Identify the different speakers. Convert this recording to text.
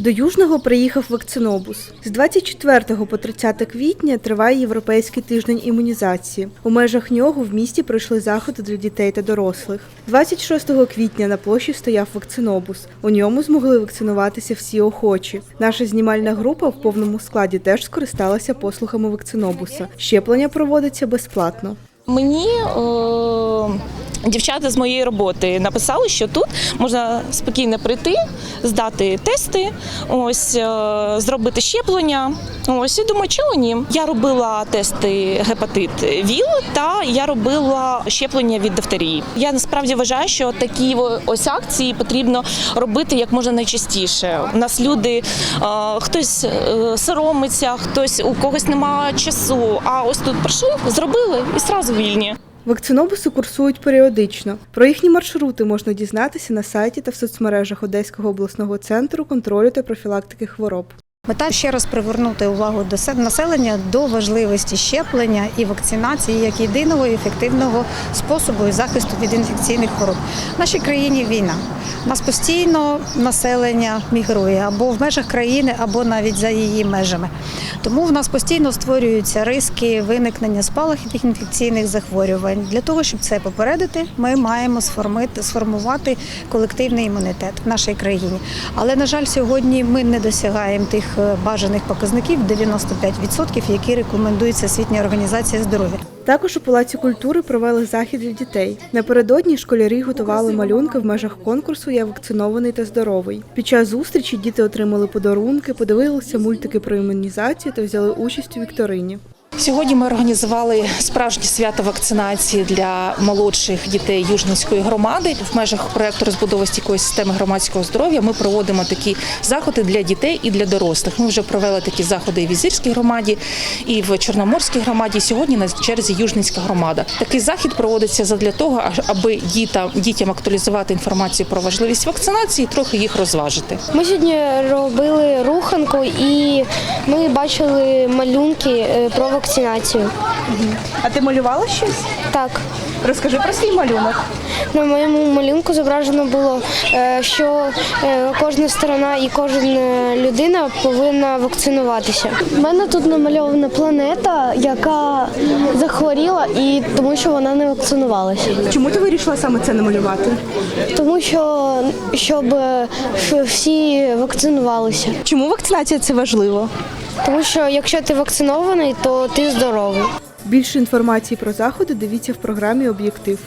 Speaker 1: До Южного приїхав вакцинобус. З 24 по 30 квітня триває Європейський тиждень імунізації. У межах нього в місті пройшли заходи для дітей та дорослих. 26 квітня на площі стояв вакцинобус. У ньому змогли вакцинуватися всі охочі. Наша знімальна група в повному складі теж скористалася послугами вакцинобуса. Щеплення проводиться безплатно.
Speaker 2: Мені е, дівчата з моєї роботи написали, що тут можна спокійно прийти, здати тести, ось е, зробити щеплення. Ось і думаю, чого ні. Я робила тести гепатит ВІЛ та я робила щеплення від дифтерії. Я насправді вважаю, що такі ось акції потрібно робити як можна найчастіше. У нас люди е, хтось е, соромиться, хтось у когось немає часу. А ось тут прийшли, зробили і зразу вільні.
Speaker 1: Вакцинобуси курсують періодично. Про їхні маршрути можна дізнатися на сайті та в соцмережах Одеського обласного центру контролю та профілактики хвороб.
Speaker 3: Мета ще раз привернути увагу до населення до важливості щеплення і вакцинації як єдиного ефективного способу захисту від інфекційних хвороб. В нашій країні війна. Нас постійно населення мігрує або в межах країни, або навіть за її межами. Тому в нас постійно створюються риски виникнення спалахів інфекційних захворювань. Для того, щоб це попередити, ми маємо сформувати колективний імунітет в нашій країні. Але на жаль, сьогодні ми не досягаємо тих бажаних показників 95%, які рекомендує Світня організація здоров'я.
Speaker 1: Також у Палаці культури провели захід для дітей. Напередодні школярі готували малюнки в межах конкурсу Я вакцинований та здоровий. Під час зустрічі діти отримали подарунки, подивилися мультики про імунізацію та взяли участь у вікторині.
Speaker 4: Сьогодні ми організували справжнє свято вакцинації для молодших дітей Южницької громади. В межах проекту розбудови стійкої системи громадського здоров'я ми проводимо такі заходи для дітей і для дорослих. Ми вже провели такі заходи і в Ізирській громаді, і в Чорноморській громаді. Сьогодні на черзі Южницька громада. Такий захід проводиться задля того, аби дітям, дітям актуалізувати інформацію про важливість вакцинації, і трохи їх розважити.
Speaker 5: Ми сьогодні робили руханку і ми бачили малюнки е, про вакцинацію.
Speaker 1: А ти малювала щось?
Speaker 5: Так,
Speaker 1: Розкажи про свій малюнок.
Speaker 5: на моєму малюнку зображено було, е, що е, кожна сторона і кожна людина повинна вакцинуватися. У мене тут намальована планета, яка захворіла, і тому що вона не вакцинувалася.
Speaker 1: Чому ти вирішила саме це намалювати?
Speaker 5: Тому що щоб е, всі вакцинувалися.
Speaker 1: Чому вакцинація це важливо?
Speaker 5: Тому що якщо ти вакцинований, то ти здоровий.
Speaker 1: Більше інформації про заходи дивіться в програмі Об'єктив.